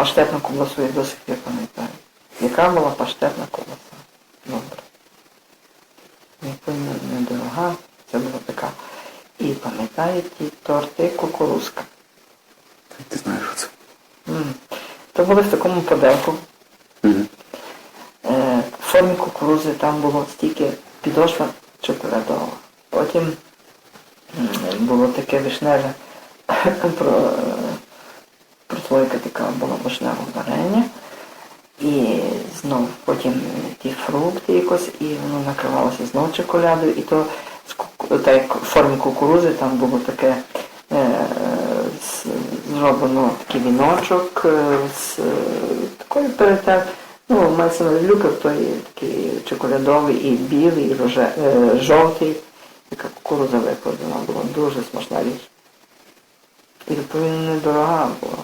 паштетну ковбасу я до сих пір пам'ятаю. Яка була паштетна ковбаса? Добре. Ніколи не- недорога, це була така. І пам'ятаю ті торти кукурузка. Ти знаєш, що це? М. То були в такому подельку. Угу. Е, в формі кукурузи там було стільки підошва чоколядова. Потім було таке вишневе про, прослойка така була вишневого варення. І знов потім ті фрукти якось, і воно накривалося знов чоколядою, і то ку- як в формі кукурузи там було таке е, з- зроблено такий віночок е, з е, такою перетер. Ну, мається на люка, той такий чоколядовий і білий, і роже, е, жовтий. Така кукуруза викладена була, дуже смачна річ. І відповідно недорога була.